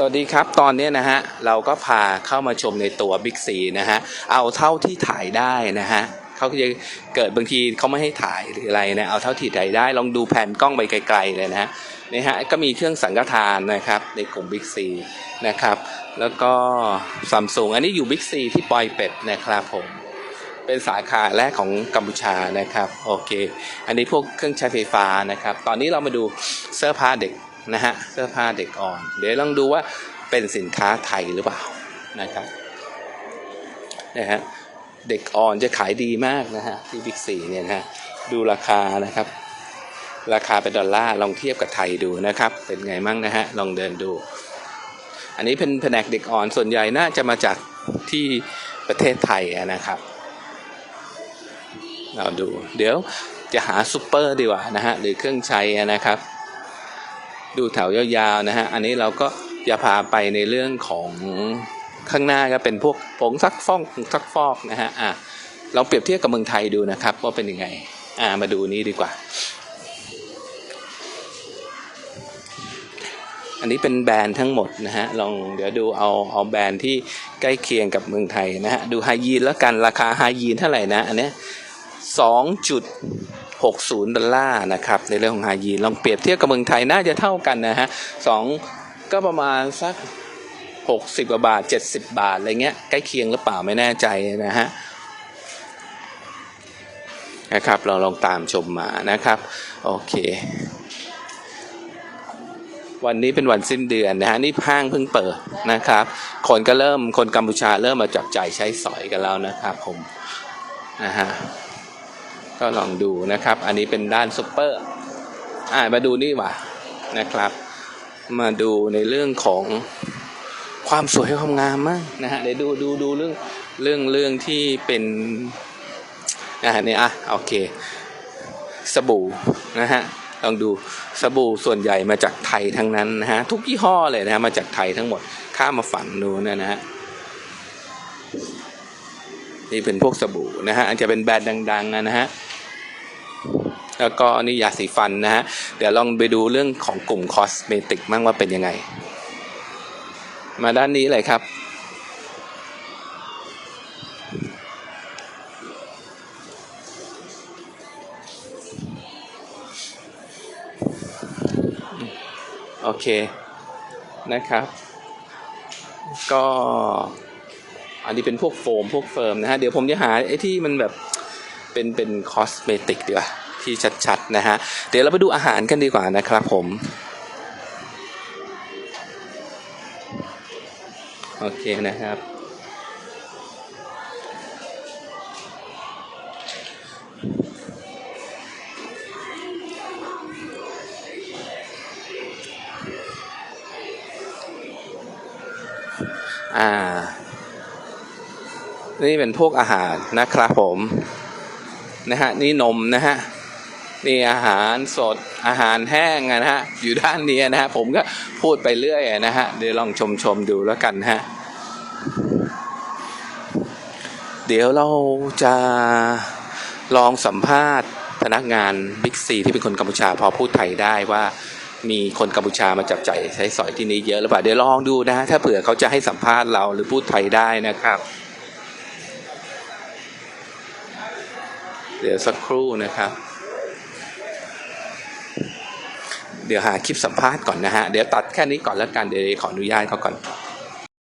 สวัสดีครับ ตอนนี้นะฮะ เราก็พาเข้ามาชมในตัวบิ๊กซีนะฮะ เอาเท่าที่ถ่ายได้นะฮะเขาจะเกิดบางทีเขาไม่ให้ถ่ายหรืออะไรนะ เอาเท่าที่ถ่ายได้ ลองดูแผ่นกล้องไปไกลๆเลยนะฮะนี่ฮะ ก็มีเครื่องสังฆทานนะครับในกลุ่มบิ๊กซีนะครับ แล้วก็ซัมซุงอันนี้อยู่บิ๊กซีที่ปอยเป็ดนะครับผม เป็นสาขาแรกของกัมพูชานะครับ โอเค อันนี้พวกเครื่องใช้ไฟฟ้านะครับ ตอนนี้เรามาดูเสื้อผ้าเด็ก นะฮะเสื้อผ้าเด็กอ่อน เดี๋ยวลองดูว่าเป็นสินค้าไทยหรือเปล่านะครับนะฮะเด็กอ่อนจะขายดีมากนะฮะที่บิ๊กซีเนี่ยนะฮะดูราคานะครับ ราคาเป็นดอลลาร์ลองเทียบกับไทยดูนะครับ เป็นไงมั่งนะฮะลองเดินดู อันนี้เป็นแผนกเด็กอ่อนส่วนใหญ่น่าจะมาจากที่ประเทศไทยนะครับเราดู เดี๋ยวจะหาซูเปอร์ดีกว่านะฮะหรือเครื่องใช้นะครับ ดูแถวยาวๆนะฮะ อันนี้เราก็จะพาไปในเรื่องของข้างหน้าก็เป็นพวกผงซักฟอกซักฟอกนะฮะ อะเราเปรียบเทียบกับเมืองไทยดูนะครับว่าเป็นยังไง อ่า มาดูนี้ดีกว่า อันนี้เป็นแบรนด์ทั้งหมดนะฮะ ลองเดี๋ยวดูเอาเอาแบรนด์ที่ใกล้เคียงกับเมืองไทยนะฮะ ดูไฮยีนแล้วกันราคาไฮยีนเท่าไหร่นะ อันเนี้ยสองจุด หกศูนย์ดอลลาร์นะครับ ในเรื่องของไฮยีนลองเปรียบเทียบกับเมืองไทยน่าจะเท่ากันนะฮะสองก็ประมาณสักหกสิบกว่าบาทเจ็ดสิบบาทอะไรเงี้ยใกล้เคียงหรือเปล่าไม่แน่ใจนะฮะนะครับเราลองตามชมมานะครับ โอเค วันนี้เป็นวันสิ้นเดือนนะฮะนี่ห้างเพิ่งเปิดนะครับ คนก็เริ่มคนกัมพูชาเริ่มมาจับจ่ายใช้สอยกันแล้วนะครับผมนะฮะ ก็ลองดูนะครับ อันนี้เป็นด้านซุปเปอร์อ่ามาดูนี่ว่ะนะครับ มาดูในเรื่องของความสวยความงามมากนะฮะเดี๋ยวดูดูดูเรื่องเรื่องเรื่องที่เป็นอ่าเนี่ยอะโอเค สบู่นะฮะลองดูสบู่ส่วนใหญ่มาจากไทยทั้งนั้นนะฮะทุกยี่ห้อเลยนะฮะมาจากไทยทั้งหมดข้ามมาฝั่งนู้นนะฮะนี่เป็นพวกสบู่นะฮะอาจจะเป็นแบรนด์ดังๆนะฮะ แล้วก็นี่ยาสีฟันนะฮะ เดี๋ยวลองไปดูเรื่องของกลุ่มคอสเมติกมั่งว่าเป็นยังไง มาด้านนี้เลยครับ โอเคนะครับ ก็อันนี้เป็นพวกโฟมพวกเฟิร์มนะฮะ เดี๋ยวผมจะหาไอ้ที่มันแบบเป็นเป็นคอสเมติกดีกว่า ที่ชัดๆนะฮะเดี๋ยวเราไปดูอาหารกันดีกว่านะครับผมโอเคนะครับ อ่า นี่เป็นพวกอาหารนะครับผม นะฮะ นี่นมนะฮะ นี่อาหารสดอาหารแห้งนะฮะอยู่ด้านนี้นะฮะผมก็พูดไปเรื่อยนะฮะเดี๋ยวลองชมชมดูแล้วกันฮะเดี๋ยวเราจะลองสัมภาษณ์พนักงานบิ๊กซีที่เป็นคนกัมพูชาพอพูดไทยได้ว่ามีคนกัมพูชามาจับใจายใช้สอยที่นี่เยอะหรือเปล่าเดี๋ยวลองดูนะฮะถ้าเผื่อเขาจะให้สัมภาษณ์เราหรือพูดไทยได้นะครับ เดี๋ยวสักครู่นะครับ เดี๋ยวหาคลิปสัมภาษณ์ก่อนนะฮะ เดี๋ยวตัดแค่นี้ก่อนแล้วกัน เดี๋ยวขออนุญาตเขาก่อน